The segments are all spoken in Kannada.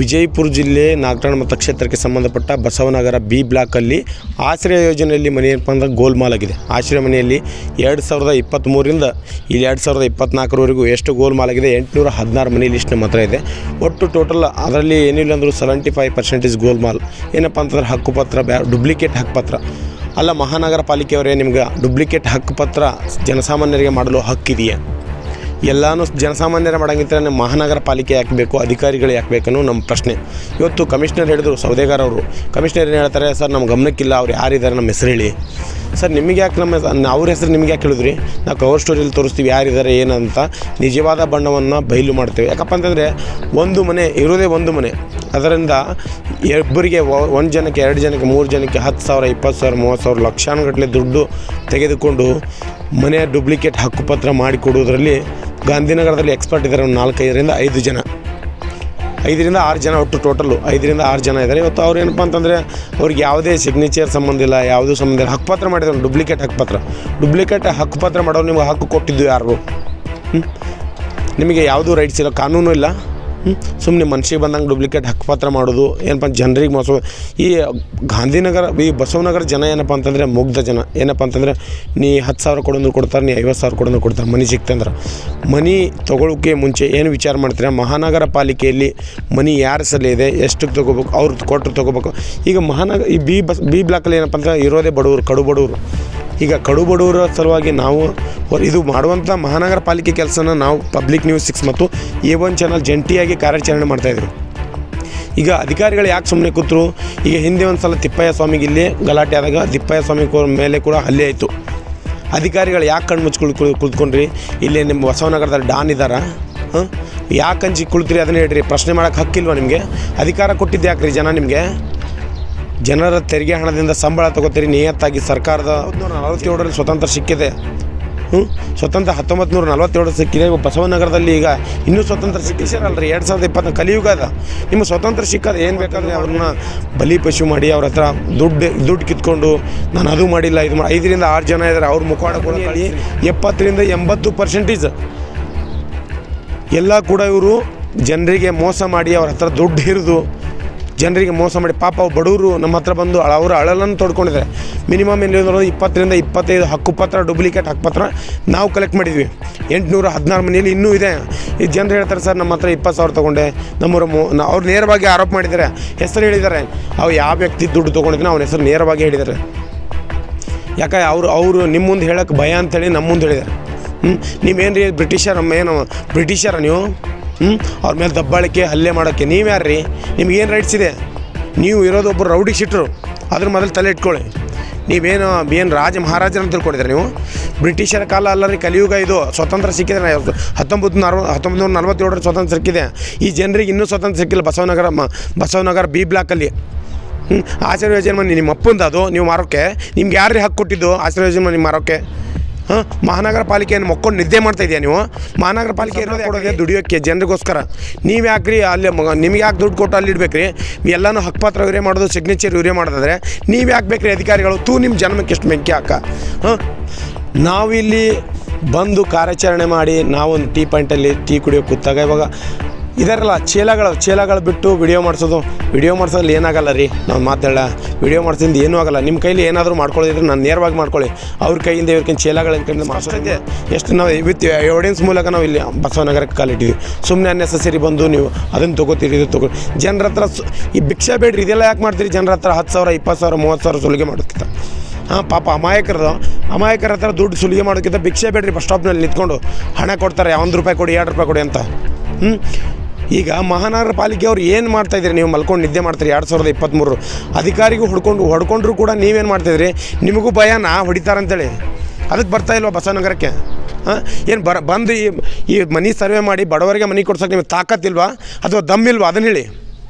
ವಿಜಯಪುರ ಜಿಲ್ಲೆ ನಾಗಠಾಣ ಮತಕ್ಷೇತ್ರಕ್ಕೆ ಸಂಬಂಧಪಟ್ಟ ಬಸವನಗರ ಬಿ ಬ್ಲಾಕಲ್ಲಿ ಆಶ್ರಯ ಯೋಜನೆಯಲ್ಲಿ ಮನೆ ಏನಪ್ಪ ಅಂದ್ರೆ ಗೋಲ್ಮಾಲ್ ಆಗಿದೆ ಆಶ್ರಯ ಮನೆಯಲ್ಲಿ ಎರಡು ಸಾವಿರದ ಇಪ್ಪತ್ತ್ಮೂರಿಂದ ಇಲ್ಲಿ ಎರಡು ಸಾವಿರದ ಇಪ್ಪತ್ತ್ನಾಲ್ಕರವರೆಗೂ ಎಷ್ಟು ಗೋಲ್ಮಾಲ್ ಆಗಿದೆ ಎಂಟುನೂರ ಹದಿನಾರು ಮನೆ ಲಿಸ್ಟ್ ಮಾತ್ರ ಇದೆ. ಒಟ್ಟು ಟೋಟಲ್ ಅದರಲ್ಲಿ ಏನಿಲ್ಲ ಅಂದರೂ ಸೆವೆಂಟಿ ಫೈವ್ ಪರ್ಸೆಂಟೇಜ್ ಗೋಲ್ಮಾಲ್. ಏನಪ್ಪ ಅಂತಂದ್ರೆ ಹಕ್ಕುಪತ್ರ ಬ್ಯಾ ಡುಪ್ಲಿಕೇಟ್ ಹಕ್ಕುಪತ್ರ ಅಲ್ಲ ಮಹಾನಗರ ಪಾಲಿಕೆಯವರೇ ನಿಮ್ಗೆ ಡುಪ್ಲಿಕೇಟ್ ಹಕ್ಕುಪತ್ರ ಜನಸಾಮಾನ್ಯರಿಗೆ ಮಾಡಲು ಹಕ್ಕಿದೆಯಾ? ಎಲ್ಲನೂ ಜನಸಾಮಾನ್ಯರ ಮಾಡಂಗಿದ್ರೆ ನಮ್ಮ ಮಹಾನಗರ ಪಾಲಿಕೆ ಯಾಕೆ ಬೇಕು, ಅಧಿಕಾರಿಗಳು ಯಾಕೆ ಬೇಕನ್ನೋ ನಮ್ಮ ಪ್ರಶ್ನೆ. ಇವತ್ತು ಕಮಿಷನರ್ ಹೇಳಿದ್ರು ಸೌದೆಗಾರವರು ಕಮಿಷನರ್ ಏನು ಹೇಳ್ತಾರೆ? ಸರ್ ನಮ್ಮ ಗಮನಕ್ಕಿಲ್ಲ, ಅವ್ರು ಯಾರಿದ್ದಾರೆ ನಮ್ಮ ಹೆಸರು ಹೇಳಿ. ಸರ್, ನಿಮಗೆ ಯಾಕೆ ನಮ್ಮ ಅವ್ರ ಹೆಸರು ನಿಮಗೆ ಯಾಕೆ ಹೇಳಿದ್ರಿ? ನಾವು ಕವರ್ ಸ್ಟೋರಿಯಲ್ಲಿ ತೋರಿಸ್ತೀವಿ ಯಾರಿದ್ದಾರೆ ಏನಂತ ನಿಜವಾದ ಬಣ್ಣವನ್ನು ಬಯಲು ಮಾಡ್ತೇವೆ. ಯಾಕಪ್ಪ ಅಂತಂದರೆ, ಒಂದು ಮನೆ, ಇರೋದೇ ಒಂದು ಮನೆ. ಅದರಿಂದ ಇಬ್ಬರಿಗೆ ಒಂದು ಜನಕ್ಕೆ, ಎರಡು ಜನಕ್ಕೆ, ಮೂರು ಜನಕ್ಕೆ, ಹತ್ತು ಸಾವಿರ, ಇಪ್ಪತ್ತು ಸಾವಿರ, ಮೂವತ್ತು ಸಾವಿರ ಲಕ್ಷಾನುಗಟ್ಟಲೆ ದುಡ್ಡು ತೆಗೆದುಕೊಂಡು ಮನೆಯ ಡುಪ್ಲಿಕೇಟ್ ಹಕ್ಕುಪತ್ರ ಮಾಡಿಕೊಡುವುದರಲ್ಲಿ ಗಾಂಧಿನಗರದಲ್ಲಿ ಎಕ್ಸ್ಪರ್ಟ್ ಇದ್ದಾರೆ, ಒಂದು ನಾಲ್ಕೈದರಿಂದ ಐದು ಜನ. ಐದರಿಂದ ಆರು ಜನ ಒಟ್ಟು ಟೋಟಲು ಐದರಿಂದ ಆರು ಜನ ಇದ್ದಾರೆ ಇವತ್ತು ಅವ್ರು ಏನಪ್ಪ ಅಂತಂದರೆ ಅವ್ರಿಗೆ ಯಾವುದೇ ಸಿಗ್ನೇಚರ್ ಸಂಬಂಧ ಇಲ್ಲ, ಯಾವುದೂ ಸಂಬಂಧ ಇಲ್ಲ. ಹಕ್ಕುಪತ್ರ ಮಾಡಿದ್ರು ಡುಪ್ಲಿಕೇಟ್ ಹಕ್ಕುಪತ್ರ ಡುಪ್ಲಿಕೇಟ್ ಹಕ್ಕುಪತ್ರ ಮಾಡೋರು ನಿಮಗೆ ಹಕ್ಕು ಕೊಟ್ಟಿದ್ದು ಯಾರು? ನಿಮಗೆ ಯಾವುದೂ ರೈಟ್ಸ್ ಇಲ್ಲ, ಕಾನೂನು ಇಲ್ಲ. ಸುಮ್ಮನೆ ಮನ್ಷಿಗೆ ಬಂದಂಗೆ ಡುಪ್ಲಿಕೇಟ್ ಹಕ್ಕುಪತ್ರ ಮಾಡೋದು, ಏನಪ್ಪ ಜನರಿಗೆ ಮೋಸ ಈ ಗಾಂಧಿನಗರ, ಈ ಬಸವನಗರ ಜನ ಏನಪ್ಪ ಅಂತಂದರೆ ಮುಗ್ಧ ಜನ. ಏನಪ್ಪ ಅಂತಂದರೆ ನೀ ಹತ್ತು ಸಾವಿರ ಕೊಡೋದು ಕೊಡ್ತಾರೆ, ನೀ ಐವತ್ತು ಸಾವಿರ ಕೊಡೋದು ಕೊಡ್ತಾರೆ, ಮನಿ ಸಿಕ್ತಂದ್ರೆ ಮನಿ ತೊಗೊಳೋಕ್ಕೆ ಮುಂಚೆ ಏನು ವಿಚಾರ ಮಾಡ್ತೀರಾ? ಮಹಾನಗರ ಪಾಲಿಕೆಯಲ್ಲಿ ಮನಿ ಯಾರ ಸಲ ಇದೆ? ಎಷ್ಟಕ್ಕೆ ತೊಗೋಬೇಕು? ಅವ್ರು ಕೊಟ್ಟರು ತೊಗೋಬೇಕು? ಈಗ ಮಹಾನಗರ, ಈ ಬಿ ಬಸ್, ಬಿ ಬ್ಲಾಕಲ್ಲಿ ಏನಪ್ಪ ಅಂದ್ರೆ ಇರೋದೇ ಬಡವರು, ಕಡು ಬಡವರು. ಈಗ ಕಡು ಬಡವರ ಸಲುವಾಗಿ ನಾವು ಇದು ಮಾಡುವಂಥ ಮಹಾನಗರ ಪಾಲಿಕೆ ಕೆಲಸನ ನಾವು ಪಬ್ಲಿಕ್ ನ್ಯೂಸ್ ಸಿಕ್ಸ್ ಮತ್ತು ಎ ಒನ್ ಚಾನಲ್ ಜಂಟಿಯಾಗಿ ಕಾರ್ಯಾಚರಣೆ ಮಾಡ್ತಾಯಿದ್ರು ಈಗ ಅಧಿಕಾರಿಗಳು ಯಾಕೆ ಸುಮ್ಮನೆ ಕೂತರು? ಈಗ ಹಿಂದೆ ಒಂದು ಸಲ ತಿಪ್ಪಯ್ಯ ಸ್ವಾಮಿಗೆ ಇಲ್ಲಿ ಗಲಾಟೆ ಆದಾಗ ತಿಪ್ಪಯ್ಯ ಸ್ವಾಮಿ ಮೇಲೆ ಕೂಡ ಹಲ್ಲೆ ಆಯಿತು. ಅಧಿಕಾರಿಗಳು ಯಾಕೆ ಕಣ್ಣು ಮುಚ್ಕೊಳ್ ಕುಳ್ ಕುಳಿತ್ಕೊಂಡ್ರಿ? ಇಲ್ಲಿ ನಿಮ್ಮ ಬಸವನಗರದಲ್ಲಿ ಡಾನ್ ಇದ್ದಾರ ಹಾಂ? ಯಾಕೆ ಅಂಜಿ ಕುಳಿತ್ರಿ ಅದನ್ನ ಹೇಳ್ರಿ? ಪ್ರಶ್ನೆ ಮಾಡೋಕ್ಕೆ ಹಕ್ಕಿಲ್ವಾ ನಿಮಗೆ? ಅಧಿಕಾರ ಕೊಟ್ಟಿದ್ದು ಯಾಕ್ರಿ ಜನ ನಿಮಗೆ? ಜನರ ತೆರಿಗೆ ಹಣದಿಂದ ಸಂಬಳ ತಗೋತೀರಿ, ನಿಯತ್ತಾಗಿ ಸರ್ಕಾರದ ನಲವತ್ತೇಳರಲ್ಲಿ ಸ್ವತಂತ್ರ ಸಿಕ್ಕಿದೆ. ಹ್ಞೂ ಸ್ವತಂತ್ರ ಹತ್ತೊಂಬತ್ತು ನೂರ ನಲವತ್ತೇಳು ಸಿಕ್ಕಿದೆ ಬಸವನಗರದಲ್ಲಿ ಈಗ ಇನ್ನೂ ಸ್ವತಂತ್ರ ಸಿಕ್ಕಿಸಿರಲ್ರಿ ಎರಡು ಸಾವಿರದ ಇಪ್ಪತ್ತು ಕಲಿಯುಗ ಅದ. ನಿಮ್ಮ ಸ್ವತಂತ್ರ ಸಿಕ್ಕದ ಏನು ಬೇಕಾದರೆ ಅವ್ರನ್ನ ಬಲಿ ಪಶು ಮಾಡಿ ಅವ್ರ ಹತ್ರ ದುಡ್ಡು ದುಡ್ಡು ಕಿತ್ಕೊಂಡು, ನಾನು ಅದು ಮಾಡಿಲ್ಲ, ಇದು ಮಾಡಿ ಐದರಿಂದ ಆರು ಜನ ಇದ್ದಾರೆ ಅವ್ರ ಮುಖವಾಡ ಕೂಡ ಎಪ್ಪತ್ತರಿಂದ ಎಂಬತ್ತು ಪರ್ಸೆಂಟೇಜ್ ಎಲ್ಲ ಕೂಡ ಇವರು ಜನರಿಗೆ ಮೋಸ ಮಾಡಿ ಅವ್ರ ಹತ್ರ ದುಡ್ಡು ಹಿರಿದು ಜನರಿಗೆ ಮೋಸ ಮಾಡಿ ಪಾಪ ಅವ್ರು ಬಡವರು ನಮ್ಮ ಹತ್ರ ಬಂದು ಅವರ ಅವರು ಅಳಲನ್ನು ತೊಡ್ಕೊಂಡಿದ್ದಾರೆ. ಮಿನಿಮಮ್ ಏನಿಲ್ಲ ಇಪ್ಪತ್ತರಿಂದ ಇಪ್ಪತ್ತೈದು ಹಕ್ಕುಪತ್ರ ಡುಪ್ಲಿಕೇಟ್ ಹಕ್ಕುಪತ್ರ ನಾವು ಕಲೆಕ್ಟ್ ಮಾಡಿದ್ವಿ. ಎಂಟುನೂರ ಹದಿನಾರು ಮನೆಯಲ್ಲಿ ಇನ್ನೂ ಇದೆ. ಈ ಜನರು ಹೇಳ್ತಾರೆ, ಸರ್, ನಮ್ಮ ಹತ್ರ ಇಪ್ಪತ್ತು ಸಾವಿರ ತೊಗೊಂಡೆ. ನಮ್ಮೂರ ಮೂ ಅವ್ರು ನೇರವಾಗಿ ಆರೋಪ ಮಾಡಿದ್ದಾರೆ. ಹೆಸರು ಹೇಳಿದ್ದಾರೆ. ಅವು ಯಾವ ವ್ಯಕ್ತಿ ದುಡ್ಡು ತೊಗೊಂಡಿದ್ದಾನೆ ಅವ್ನ ಹೆಸರು ನೇರವಾಗಿ ಹೇಳಿದ್ದಾರೆ. ಯಾಕೆ ಅವರು ಅವರು ನಿಮ್ಮ ಮುಂದೆ ಹೇಳೋಕ್ಕೆ ಭಯ ಅಂತೇಳಿ ನಮ್ಮ ಮುಂದೆ ಹೇಳಿದ್ದಾರೆ. ಹ್ಞೂ ನೀವೇನು ರೀ ಬ್ರಿಟಿಷರ್ ಏನು ಬ್ರಿಟಿಷರ ನೀವು? ಹ್ಞೂ ಅವ್ರ ಮೇಲೆ ದಬ್ಬಾಳಿಕೆ, ಹಲ್ಲೆ ಮಾಡೋಕ್ಕೆ ನೀವು ರೀ ನಿಮ್ಗೇನು ರೈಟ್ಸ್ ಇದೆ? ನೀವು ಇರೋದೊಬ್ಬರು ರೌಡಿ ಸಿಟ್ಟರು ಅದ್ರ ಮೊದಲು ತಲೆ ಇಟ್ಕೊಳ್ಳಿ. ನೀವೇನು, ಏನು ರಾಜ ಮಹಾರಾಜರ ಅಂತ ತಿಳ್ಕೊಂಡಿದ್ರೆ ನೀವು? ಬ್ರಿಟಿಷರ ಕಾಲ ಅಲ್ಲ ರೀ, ಕಲಿಯುಗ ಇದು. ಸ್ವತಂತ್ರ ಸಿಕ್ಕಿದೆ ಹತ್ತೊಂಬತ್ತು ನರ ಹತ್ತೊಂಬತ್ತು ನೂರ ನಲ್ವತ್ತೇಳರ ಸ್ವತಂತ್ರ ಸಿಕ್ಕಿದೆ. ಈ ಜನರಿಗೆ ಇನ್ನೂ ಸ್ವತಂತ್ರ ಸಿಕ್ಕಿಲ್ಲ ಬಸವನಗರ ಮ ಬಸವನಗರ ಬಿ ಬ್ಲಾಕಲ್ಲಿ ಹ್ಞೂ ಆಶ್ರಯ ಯೋಜನೆ ಮನೆ, ನಿಮ್ಮ ಅಪ್ಪಂದು ಅದು, ನೀವು ಮಾರೋಕ್ಕೆ ನಿಮ್ಗೆ ಯಾರು ಹಕ್ಕು ಕೊಟ್ಟಿದ್ದು ಆಶ್ರಯ ಯೋಜನೆ ಮನೆ ಮಾರೋಕ್ಕೆ ಮಹಾನಗರ ಪಾಲಿಕೆಯನ್ನು ಮಕ್ಕೊಂಡು ನಿದ್ದೆ ಮಾಡ್ತಾ ಇದೆಯಾ ನೀವು? ಮಹಾನಗರ ಪಾಲಿಕೆ ಇರೋದು ಕೊಡೋದೇ ದುಡಿಯೋಕ್ಕೆ ಜನರಿಗೋಸ್ಕರ. ನೀವು ಯಾಕ್ರಿ ಅಲ್ಲಿ ಮಗ ನಿಮ್ಗೆ ಯಾಕೆ ದುಡ್ಡು ಕೊಟ್ಟು ಅಲ್ಲಿ ಇಡ್ಬೇಕ್ರಿ? ಎಲ್ಲನೂ ಹಕ್ಕುಪತ್ರ ಇವರೇ ಮಾಡೋದು ಸಿಗ್ನೇಚರ್ ಇವರೇ ಮಾಡೋದಾದ್ರೆ ನೀವು ಯಾಕೆ ಬೇಕ್ರಿ ಅಧಿಕಾರಿಗಳು? ತೂ ನಿಮ್ಮ ಜನ್ಮಕ್ಕೆ ಎಷ್ಟು ಬೆಂಕಿ ಹಾಕ. ಹಾಂ? ನಾವಿಲ್ಲಿ ಬಂದು ಕಾರ್ಯಾಚರಣೆ ಮಾಡಿ ನಾವೊಂದು ಟೀ ಪಾಯಿಂಟಲ್ಲಿ ಟೀ ಕುಡಿಯೋ ಕೂತಾಗ ಇವಾಗ ಇದರಲ್ಲ ಚೀಲಗಳು ಚೀಲಗಳು ಬಿಟ್ಟು ವಿಡಿಯೋ ಮಾಡಿಸೋದು. ವಿಡಿಯೋ ಮಾಡಿಸೋದ್ರಲ್ಲಿ ಏನಾಗಲ್ಲ ರೀ? ನಾವು ಮಾತಾಡಲ್ಲ ವಿಡಿಯೋ ಮಾಡ್ಸಿಂದ ಏನೂ ಆಗಲ್ಲ. ನಿಮ್ಮ ಕೈಲಿ ಏನಾದರೂ ಮಾಡ್ಕೊಳ್ಳೋದಿದ್ರೆ ನಾನು ನೇರವಾಗಿ ಮಾಡ್ಕೊಳ್ಳಿ. ಅವ್ರ ಕೈಯಿಂದ ಇವ್ರ ಕೈಯಿಂದ ಚೀಲಗಳ ಕೈಯಿಂದ ಮಾಡಿಸೋದಕ್ಕೆ ಎಷ್ಟು ನಾವು ವಿತ್ ಎವಿಡೆನ್ಸ್ ಮೂಲಕ ನಾವು ಇಲ್ಲಿ ಬಸವನಗರಕ್ಕೆ ಕಾಲಿಟ್ಟಿದ್ವಿ ಸುಮ್ಮನೆ ಅನ್ನೆಸಸರಿ ಬಂದು ನೀವು ಅದನ್ನು ತೊಗೋತೀರಿ ಇದು ತೊಗೊ. ಜನರ ಹತ್ರ ಸು- ಈ ಭಿಕ್ಷೆ ಬೇಡ್ರಿ ಇದೆಲ್ಲ ಯಾಕೆ ಮಾಡ್ತೀರಿ? ಜನರ ಹತ್ರ ಹತ್ತು ಸಾವಿರ ಇಪ್ಪತ್ತು ಸಾವಿರ ಮೂವತ್ತು ಸಾವಿರ ಸುಲಿಗೆ ಮಾಡೋದಕ್ಕಿಂತ ಹಾಂ ಪಾಪ ಅಮಾಯಕರದು ಅಮಾಯಕರ ಹತ್ರ ದುಡ್ಡು ಸುಲಿಗೆ ಮಾಡೋದಕ್ಕಿಂತ ಭಿಕ್ಷೆ ಬೇಡ್ರಿ ಬಸ್ ಸ್ಟಾಪ್ನಲ್ಲಿ ನಿಂತ್ಕೊಂಡು. ಹಣ ಕೊಡ್ತಾರೆ ಒಂದು ರೂಪಾಯಿ ಕೊಡಿ ಎರಡು ರೂಪಾಯಿ ಕೊಡಿ ಅಂತ. ಹ್ಞೂ ಈಗ ಮಹಾನಗರ ಪಾಲಿಕೆ ಅವ್ರು ಏನು ಮಾಡ್ತಾಯಿದ್ರಿ ನೀವು ಮಲ್ಕೊಂಡು ನಿದ್ದೆ ಮಾಡ್ತೀರಿ ಎರಡು ಸಾವಿರದ ಇಪ್ಪತ್ತ್ಮೂರು ಅಧಿಕಾರಿಗೂ ಹೊಡ್ಕೊಂಡು ಹೊಡ್ಕೊಂಡ್ರು ಕೂಡ ನೀವೇನು ಮಾಡ್ತಾಯಿದ್ರಿ ನಿಮಗೂ ಭಯನಾ ಹೊಡಿತಾರಂತೇಳಿ. ಅದಕ್ಕೆ ಬರ್ತಾ ಇಲ್ವಾ ಬಸವನಗರಕ್ಕೆ? ಹಾಂ? ಏನು ಬರ ಬಂದು ಈ ಈ ಮನೆ ಸರ್ವೆ ಮಾಡಿ ಬಡವರಿಗೆ ಮನೆ ಕೊಡ್ಸೋಕೆ ನಿಮಗೆ ತಾಕತ್ತಿಲ್ವಾ ಅಥವಾ ದಮ್ಮಿಲ್ವಾ ಅದನ್ನ ಹೇಳಿ.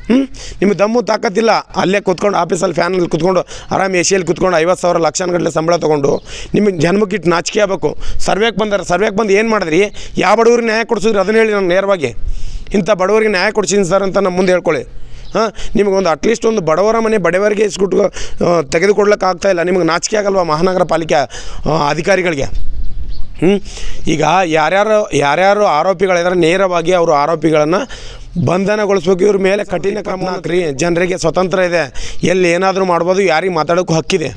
ಹ್ಞೂ ನಿಮ್ಮ ದಮ್ಮು ತಾಕತ್ತಿಲ್ಲ ಅಲ್ಲೇ ಕೂತ್ಕೊಂಡು ಆಫೀಸಲ್ಲಿ ಫ್ಯಾನಲ್ಲಿ ಕೂತ್ಕೊಂಡು ಆರಾಮ್ ಎಸಿಯಲ್ಲಿ ಸಿಯಲ್ಲಿ ಕೂತ್ಕೊಂಡು ಐವತ್ತು ಸಾವಿರ ಲಕ್ಷಾನುಗಟ್ಟಲೆ ಸಂಬಳ ತೊಗೊಂಡು ನಿಮಗೆ ಜನ್ಮಕ್ಕಿಟ್ಟು ನಾಚಿಕೆ ಆಗಬೇಕು. ಸರ್ವೆಗೆ ಬಂದಾರೆ ಸರ್ವೆಗೆ ಬಂದು ಏನು ಮಾಡಿದ್ರಿ? ಯಾವ ಬಡವ್ರಿಗೆ ನ್ಯಾಯ ಕೊಡಿಸಿದ್ರಿ? ಅದನ್ನ ಹೇಳಿ ನಾನು ನೇರವಾಗಿ. ಇಂಥ ಬಡವರಿಗೆ ನ್ಯಾಯ ಕೊಡ್ಸಿದ್ದೀನಿ ಸರ್ ಅಂತ ನಮ್ಮ ಮುಂದೆ ಹೇಳ್ಕೊಳ್ಳಿ. ಹಾಂ ನಿಮಗೊಂದು ಅಟ್ಲೀಸ್ಟ್ ಒಂದು ಬಡವರ ಮನೆ ಬಡವರಿಗೆ ಇಸ್ಕೊಟ್ಟು ತೆಗೆದುಕೊಡ್ಲಿಕ್ಕೆ ಇಲ್ಲ. ನಿಮಗೆ ನಾಚಿಕೆ ಆಗಲ್ವಾ ಮಹಾನಗರ ಪಾಲಿಕೆ ಅಧಿಕಾರಿಗಳಿಗೆ? ಹ್ಞೂ ಈಗ ಯಾರ್ಯಾರು ಯಾರ್ಯಾರು ಆರೋಪಿಗಳಿದ್ದಾರೆ, ನೇರವಾಗಿ ಅವರು ಆರೋಪಿಗಳನ್ನು ಬಂಧನಗೊಳಿಸ್ಬೇಕು. ಇವ್ರ ಮೇಲೆ ಕಠಿಣ ಕ್ರಮ ಹಾಕ್ರಿ. ಜನರಿಗೆ ಸ್ವತಂತ್ರ ಇದೆ. ಎಲ್ಲಿ ಏನಾದರೂ ಮಾಡ್ಬೋದು, ಯಾರಿಗೆ ಮಾತಾಡೋಕ್ಕೂ ಹಕ್ಕಿದೆ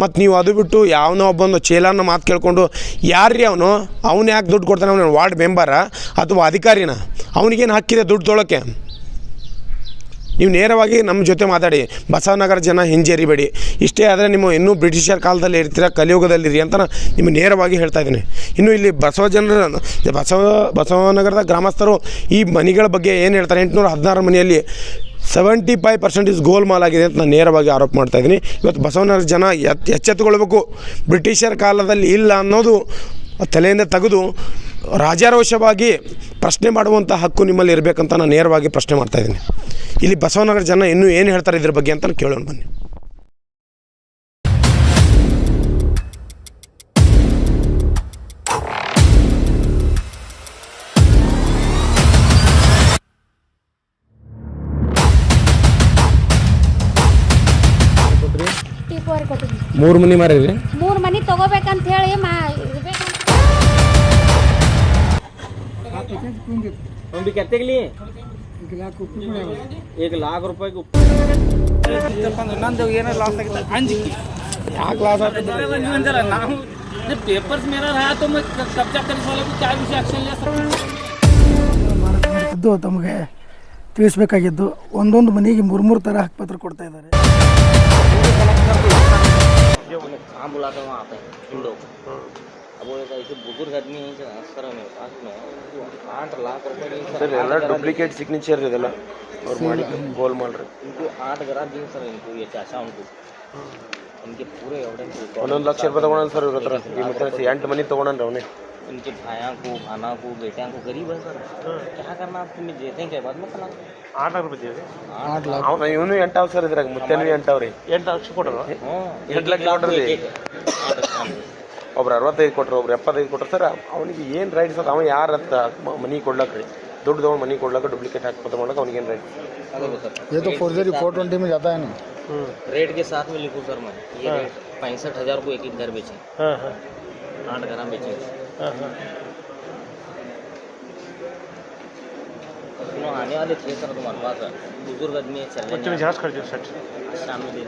ಮತ್ತು ನೀವು ಅದು ಬಿಟ್ಟು ಯಾವನೋ ಒಬ್ಬೊಂದು ಚೀಲನ ಮಾತು ಕೇಳ್ಕೊಂಡು, ಯಾರ್ರೀ ಅವನು? ಅವ್ನು ಯಾಕೆ ದುಡ್ಡು ಕೊಡ್ತಾನೆ? ಅವನು ವಾರ್ಡ್ ಮೆಂಬರ? ಅಥವಾ ಅಧಿಕಾರಿನ? ಅವನಿಗೇನು ಹಕ್ಕಿದೆ ದುಡ್ಡು ತೊಳೋಕ್ಕೆ? ನೀವು ನೇರವಾಗಿ ನಮ್ಮ ಜೊತೆ ಮಾತಾಡಿ. ಬಸವನಗರ ಜನ ಹಿಂಜರಿಬೇಡಿ ಇಷ್ಟೇ ಆದರೆ ನಿಮ್ಮ ಇನ್ನೂ ಬ್ರಿಟಿಷರ್ ಕಾಲದಲ್ಲಿ ಇರ್ತೀರ ಕಲಿಯುಗದಲ್ಲಿರಿ ಅಂತ ನಿಮಗೆ ನೇರವಾಗಿ ಹೇಳ್ತಾ ಇದ್ದೀನಿ. ಇನ್ನು ಇಲ್ಲಿ ಬಸವ ಜನರ, ಬಸವ, ಬಸವನಗರದ ಗ್ರಾಮಸ್ಥರು ಈ ಮನೆಗಳ ಬಗ್ಗೆ ಏನು ಹೇಳ್ತಾರೆ? ಎಂಟುನೂರ ಹದಿನಾರು ಮನೆಯಲ್ಲಿ ಸೆವೆಂಟಿ ಫೈವ್ ಪರ್ಸೆಂಟೇಜ್ ಗೋಲ್ಮಾಲ್ ಆಗಿದೆ ಅಂತ ನಾನು ನೇರವಾಗಿ ಆರೋಪ ಮಾಡ್ತಾ ಇದ್ದೀನಿ. ಇವತ್ತು ಬಸವನಗರ ಜನ ಎತ್, ಎಚ್ಚೆತ್ತುಕೊಳ್ಬೇಕು. ಬ್ರಿಟಿಷರ್ ಕಾಲದಲ್ಲಿ ಇಲ್ಲ ಅನ್ನೋದು ತಲೆಯಿಂದ ತೆಗೆದು ರಾಜಾರೋಷವಾಗಿ ಪ್ರಶ್ನೆ ಮಾಡುವಂಥ ಹಕ್ಕು ನಿಮ್ಮಲ್ಲಿ ಇರಬೇಕಂತ ನಾನು ನೇರವಾಗಿ ಪ್ರಶ್ನೆ ಮಾಡ್ತಾ ಇದ್ದೀನಿ. ಇಲ್ಲಿ ಬಸವನಗರ ಜನ ಇನ್ನೂ ಏನು ಹೇಳ್ತಾರೆ ಇದ್ರ ಬಗ್ಗೆ ಅಂತ ಕೇಳೋಣ ಬನ್ನಿ. ಮೂರು ಮನೆ ಮಾರೀರಿ ಮೂರು ಮನೆ ತಗೋಬೇಕಂತ ಹೇಳಿ ಮಾ हम भी कहते के लिए एक लाख रुपए के ನಂದು ಏನೋ ಲಾಸ್ ಆಗಿದೆ ಅಂಜಿಕೆ ಯಾಕೆ ಲಾಸ್ अंदर ನಾವು जब पेपर्स मेरा रहा तो मैं कब्जा करने वाले को क्या विषय एक्शन ले सकता ಇದ್ದು ತಮಗೆ ತಿಳಿಸ್ಬೇಕಾಗಿದ್ದು ಒಂದೊಂದು ಮನೆಗೆ ಮೂರು ಮೂರು ಥರ ಹಕ್ಕುಪತ್ರ ಕೊಡ್ತಾ ಇದ್ದಾರೆ कहाँ बुलाता वहाँ पे इन लोग अब वो ऐसे बुजुर्ग आदमी है जो सर मेरे पास में वो आठ लाख रुपए की सर ಸರ್ ಎಲ್ಲ ಡೂಪ್ಲಿಕೇಟ್ ಸಿಗ್ನೇಚರ್ ಇದೆಲ್ಲ ಅವ್ರು ಮಾಡಿ ಗೋಲ್ ಮಾಡ್ರಿ इनको आठ ग्राम दिए सर इनको ये चाचा उनको इनके पूरे एविडेंस ಒಂದೊಂದು ಲಕ್ಷ ರೂಪಾಯಿ ತೊಗೊಂಡು ಸರ್ ಇವ್ರ ಹತ್ರ ಈ ಮತ್ತೆ ಎಂಟು ಮನೆ ತೊಗೊಂಡ್ರಿ ಅವನೇ इनके भाया को भाना को बेटिया को गरीब है सर क्या करना आप तुम्हें देते हैं क्या बाद में कला ಆರು ಲಕ್ಷ ರೂಪಾಯಿ ಅವ್ನು ಇವನು ಎಂಟಾವ್ ಸರ್ ಇದ್ರಾಗ ಮುತ್ತೇನು ಎಂಟಾವ್ರಿ ಎಂಟು ಲಕ್ಷ ಕೊಟ್ಟರು हाँ ಎಂಟು ಲಕ್ಷ ಕೊಟ್ರಿ ಒಬ್ರು ಅರವತ್ತೈದು ಕೊಟ್ರು ಒಬ್ರು ಎಪ್ಪತ್ತೈದು ಕೊಟ್ರು ಸರ್ ಅವನಿಗೆ ಏನು ರೈಟ್ಸ್ ಅದ ಅವ ಯಾರು ಅಂತ ಮನಿ ಕೊಡ್ಲಕ್ರಿ ದುಡ್ಡು ತೊಗೊಂಡು ಮನಿ ಕೊಡ್ಲಕ್ಕ ಡೂಪ್ಲಿಕೇಟ್ ಹಾಕ್ಕೊತ ಮಾಡಕ್ಕೆ ಅವ್ನಿಗೆ ಏನು ರೈಟ್ ये तो फोर्जरी फोर ट्वेंटी में जाता है ना रेट के साथ में लिखूँ सर मैं ये रेट पैंसठ हजार को एक एक घर बेचे ಹಾಂ हां आठ ग्राम बेचे ಹಾಂ ಹಾಂ सुनो आने वाले थे सर तुम्हारे पास बुजुर्ग आदमी है चल रहे ಜಾಸ್ತಿ ಕಳ್ತೀವಿ ಸರ್ शाम में दे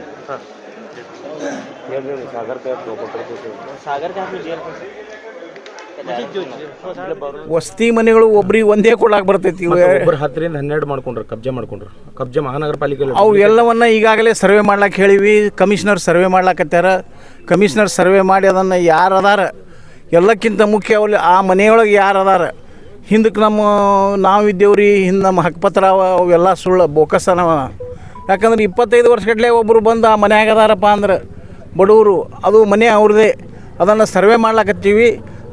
ವಸತಿ ಮನೆಗಳು ಒಬ್ರಿಗೆ ಒಂದೇ ಕೊಡಾಕ್ ಬರ್ತೈತಿ ಒಬ್ಬರು ಹತ್ತರಿಂದ ಹನ್ನೆರಡು ಮಾಡ್ಕೊಂಡ್ರು ಕಬ್ಜೆ ಮಾಡ್ಕೊಂಡ್ರು. ಕಬ್ಜೆ ಮಹಾನಗರ ಪಾಲಿಕೆ ಅವು ಎಲ್ಲವನ್ನ ಈಗಾಗಲೇ ಸರ್ವೆ ಮಾಡ್ಲಾಕ ಹೇಳಿವಿ ಕಮಿಷನರ್ ಸರ್ವೆ ಮಾಡ್ಲಾಕತ್ಯಾರ ಕಮಿಷನರ್ ಸರ್ವೆ ಮಾಡಿ ಅದನ್ನ ಯಾರು ಅದಾರ? ಎಲ್ಲಕ್ಕಿಂತ ಮುಖ್ಯ ಅವಲ್ಲಿ ಆ ಮನೆಯೊಳಗೆ ಯಾರು ಅದಾರ? ಹಿಂದಕ್ಕೆ ನಮ್ಮ ನಾವು ಇದ್ದೇವ್ರಿ ಹಿಂದೆ ನಮ್ಮ ಹಕ್ಕುಪತ್ರ ಅವೆಲ್ಲ ಸುಳ್ಳು ಬೋಕಸ್ ಬೋಕಸ್ಸನವ ಯಾಕಂದ್ರೆ ಇಪ್ಪತ್ತೈದು ವರ್ಷಗಟ್ಟಲೆ ಒಬ್ಬರು ಬಂದು ಆ ಮನ್ಯಾಗ ಅದಾರಪ್ಪ ಅಂದ್ರೆ ಬಡವರು ಅದು ಮನೆ ಅವ್ರದ್ದೇ. ಅದನ್ನು ಸರ್ವೆ ಮಾಡ್ಲಾಕತ್ತೀವಿ.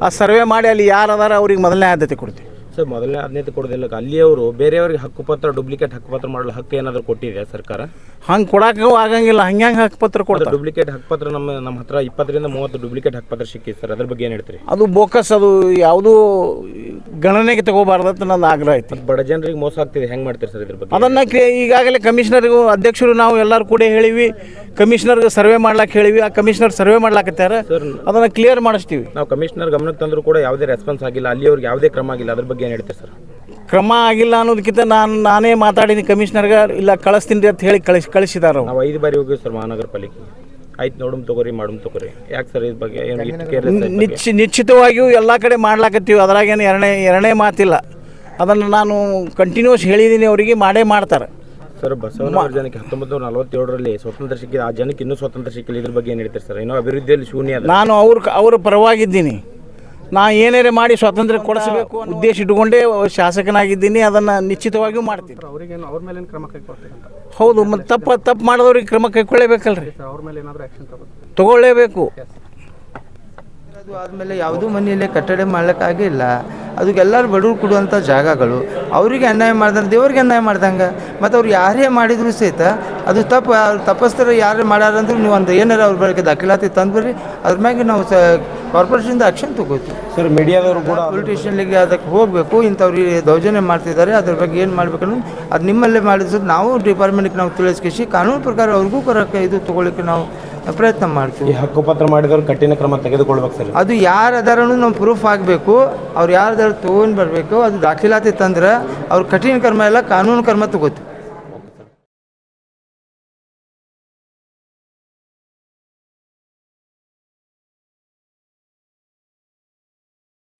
ಆ ಸರ್ವೆ ಮಾಡಿ ಅಲ್ಲಿ ಯಾರು ಅದಾರ ಅವ್ರಿಗೆ ಮೊದಲನೇ ಆದ್ಯತೆ ಕೊಡ್ತೀವಿ. ಸರ್, ಮೊದಲನೇ ಆದ್ಯತೆ ಕೊಡೋದಿಲ್ಲ. ಅಲ್ಲಿಯವರು ಬೇರೆಯವ್ರಿಗೆ ಹಕ್ಕುಪತ್ರ ಡೂಪ್ಲಿಕೇಟ್ ಹಕ್ಕುಪತ್ರ ಮಾಡಲು ಹಕ್ಕು ಏನಾದರೂ ಕೊಟ್ಟಿದೆ ಸರ್ಕಾರ? ಹಂಗೆ ಕೊಡಕ್ಕೂ ಆಗಂಗಿಲ್ಲ ಹಂಗ್ಯಾಂಗೆ ಪತ್ರ ಕೊಡ್ತಾರೆ? ಡೂಪ್ಲಿಕೇಟ್ ಪತ್ರ ನಮ್ಮ ನಮ್ಮ ಹತ್ರ ಇಪ್ಪತ್ತರಿಂದ ಮೂವತ್ತು ಡೂಪ್ಲಿಕೇಟ್ ಹಕ್ಪತ್ರ ಸಿಕ್ಕಿ ಸರ್ ಅದ್ರ ಬಗ್ಗೆ ಏನು ಹೇಳ್ತೀರಿ? ಅದು ಬೋಕಸ್ ಅದು ಯಾವುದೂ ಗಣನೆಗೆ ತಗೋಬಾರ್ದು ಅಂತ ನನ್ನ ಆಗ್ರಹ ಐತಿ. ಬಡ ಜನರಿಗೆ ಮೋಸ ಆಗ್ತಿದೆ ಹೆಂಗೆ ಮಾಡ್ತೀರಿ ಸರ್ ಇದ್ರ ಬಗ್ಗೆ? ಅದನ್ನು ಈಗಾಗಲೇ ಕಮಿಷನರ್ಗೂ ಅಧ್ಯಕ್ಷರು ನಾವು ಎಲ್ಲರೂ ಕೂಡ ಹೇಳಿವಿ ಕಮಿಷನರ್ಗೆ ಸರ್ವೆ ಮಾಡ್ಲಾಕ್ ಹೇಳಿವಿ ಆ ಕಮಿಷನರ್ ಸರ್ವೆ ಮಾಡ್ಲಾಕತ್ಯಾರ ಅದನ್ನು ಕ್ಲಿಯರ್ ಮಾಡಿಸ್ತೀವಿ. ನಾವು ಕಮಿಷನರ್ ಗಮನಕ್ಕೆ ತಂದರೂ ಕೂಡ ಯಾವುದೇ ರೆಸ್ಪಾನ್ಸ್ ಆಗಿಲ್ಲ ಅಲ್ಲಿ ಅವ್ರಿಗೆ ಯಾವುದೇ ಕ್ರಮ ಆಗಿಲ್ಲ ಅದ್ರ ಬಗ್ಗೆ ಏನು ಹೇಳ್ತೀರಿ ಸರ್? ಕ್ರಮ ಆಗಿಲ್ಲ ಅನ್ನೋದಕ್ಕಿಂತ ನಾನು ನಾನೇ ಮಾತಾಡೀನಿ ಕಮಿಷನರ್ಗೆ ಇಲ್ಲ ಕಳಿಸ್ತೀನಿ ಅಂತ ಹೇಳಿ ಕಳಿಸಿ ಕಳಿಸಿದಾರೆ ನಾವು ಐದು ಬಾರಿ ಹೋಗಿವಿ ಸರ್ ಮಹಾನಗರ ಪಾಲಿಕೆ. ಆಯ್ತು ನೋಡಮ್ ತಗೋರಿ ಮಾಡಮ್ ತಗೋರಿ. ಯಾಕೆ ಸರ್ ಇದ್ರ ಬಗ್ಗೆ? ಏನು ಇಷ್ಟು ನಿಶ್ಚಿ ನಿಶ್ಚಿತವಾಗಿಯೂ ಎಲ್ಲ ಕಡೆ ಮಾಡ್ಲಾಕತ್ತೀವಿ. ಅದ್ರಾಗೇನು ಎರಡನೇ ಎರಡನೇ ಮಾತಿಲ್ಲ. ಅದನ್ನು ನಾನು ಕಂಟಿನ್ಯೂಸ್ ಹೇಳಿದ್ದೀನಿ ಅವರಿಗೆ ಮಾಡೇ ಮಾಡ್ತಾರೆ. ಸರ್ ಬಸವನಗರ ಜನಕ್ಕೆ ಹತ್ತೊಂಬತ್ತು ನೂರ ನಲವತ್ತೇಳರಲ್ಲಿ ಸ್ವತಂತ್ರ ಸಿಕ್ಕಿದೆ. ಆ ಜನಕ್ಕೆ ಇನ್ನೂ ಸ್ವತಂತ್ರ ಸಿಕ್ಕಿಲ್ಲ. ಇದ್ರ ಬಗ್ಗೆ ಏನು ಹೇಳ್ತಾರೆ ಸರ್? ಇನ್ನೂ ಅಭಿವೃದ್ಧಿಯಲ್ಲಿ ಶೂನ್ಯ ಅದ. ನಾನು ಅವ್ರ ಅವ್ರ ಪರವಾಗಿದ್ದೀನಿ. ನಾ ಏನೇರೇ ಮಾಡಿ ಸ್ವಾತಂತ್ರ್ಯ ಕೊಡಿಸಬೇಕು ಉದ್ದೇಶ ಇಟ್ಕೊಂಡೇ ಶಾಸಕನಾಗಿದ್ದೀನಿ ಅದನ್ನು ನಿಶ್ಚಿತವಾಗಿಯೂ ಮಾಡ್ತೀನಿ. ಅವರಿಗೇನು ಅವ್ರ ಮೇಲೆ ಕ್ರಮ ಕೈಗೊಳ್ತಕ್ಕಂಥ ಹೌದು ಮತ್ತು ತಪ್ಪು ತಪ್ಪು ಮಾಡಿದವ್ರಿಗೆ ಕ್ರಮ ಕೈಗೊಳ್ಳಬೇಕಲ್ರಿ. ಅವ್ರ ಮೇಲೆ ಏನಾದರೂ ಆ್ಯಕ್ಷನ್ ತಗೋದು ತಗೊಳ್ಳೇಬೇಕು. ಅದು ಆದಮೇಲೆ ಯಾವುದೂ ಮನೆಯಲ್ಲಿ ಕಟ್ಟಡ ಮಾಡ್ಲಿಕ್ಕಾಗಿಲ್ಲ ಅದಕ್ಕೆಲ್ಲರೂ ಬಡವ್ರು ಕೊಡುವಂಥ ಜಾಗಗಳು. ಅವರಿಗೆ ಅನ್ಯಾಯ ಮಾಡ್ದಂಗೆ ದೇವ್ರಿಗೆ ಅನ್ಯಾಯ ಮಾಡ್ದಂಗೆ. ಮತ್ತು ಅವ್ರು ಯಾರೇ ಮಾಡಿದ್ರು ಸಹಿತ ಅದು ತಪ್ಪು ಅವ್ರು ತಪ್ಪಿಸ್ತಾರೆ ಯಾರು ಮಾಡ್ಯಾರಂದ್ರೆ ನೀವು ಒಂದು ಏನಾರು ಅವ್ರ ಬಳಕೆ ದಾಖಲಾತಿ ತಂದ್ಬಿಡ್ರಿ ಅದ್ರ ಮ್ಯಾಗೆ ನಾವು ಸ ಕಾರ್ಪೊರೇಷನ್ದ ಆ್ಯಕ್ಷನ್ ತಗೋತೀವಿ. ಸರ್ ಮೀಡಿಯಾದವರು ಕೂಡ ಪೊಲೀಸ್ ಸ್ಟೇಷನ್ಲಿಗೆ ಅದಕ್ಕೆ ಹೋಗಬೇಕು ಇಂಥವ್ರಿಗೆ ದೌರ್ಜನ್ಯ ಮಾಡ್ತಿದ್ದಾರೆ ಅದ್ರ ಬಗ್ಗೆ ಏನು ಮಾಡ್ಬೇಕು ಅದು ನಿಮ್ಮಲ್ಲೇ ಮಾಡಿದ್ರು. ನಾವು ಡಿಪಾರ್ಟ್ಮೆಂಟ್ಗೆ ನಾವು ತಿಳಿಸ್ಕೇಸಿ ಕಾನೂನು ಪ್ರಕಾರ ಅವ್ರಿಗೂ ಕೊರಕ್ಕೆ ಇದು ತೊಗೊಳಿಕ್ಕೆ ನಾವು ಪ್ರಯತ್ನ ಈ ಮಾಡ್ತೀವಿ ಹಕ್ಕುಪತ್ರ ಮಾಡಿದವರು ಕಠಿಣ ಕ್ರಮ ತೆಗೆದುಕೊಳ್ಬೇಕು ಸರ್ ಅದು ಯಾರು ಅದಾರನು ನಾವು ಪ್ರೂಫ್ ಆಗಬೇಕು ಅವ್ರು ಯಾರ್ದಾರು ತೊಗೊಂಡು ಬರಬೇಕು ಅದು ದಾಖಲಾತಿ ತಂದ್ರೆ ಅವ್ರು ಕಠಿಣ ಕರ್ಮ ಎಲ್ಲ ಕಾನೂನು ಕರ್ಮ ತಗೋತೀವಿ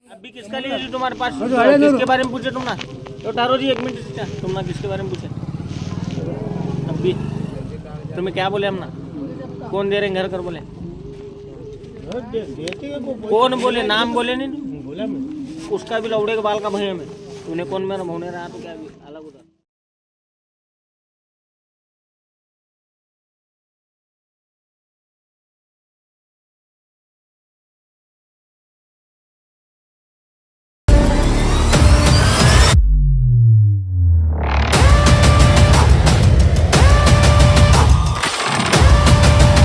अभी किसका लिए जो तुम्हारे पास किसके बारे में पूछे तुम ना तो ठहरो जी एक मिनट तुम ना किसके बारे में पूछे अभी तुम्हें क्या बोले हम ना कौन दे रहे घर कर बोले। कौन बोले? नाम बोले नहीं बोला उसका भी लौड़े के बाल का भय में तूने कौन मेरा भोने रहा तो क्या अलग उधर।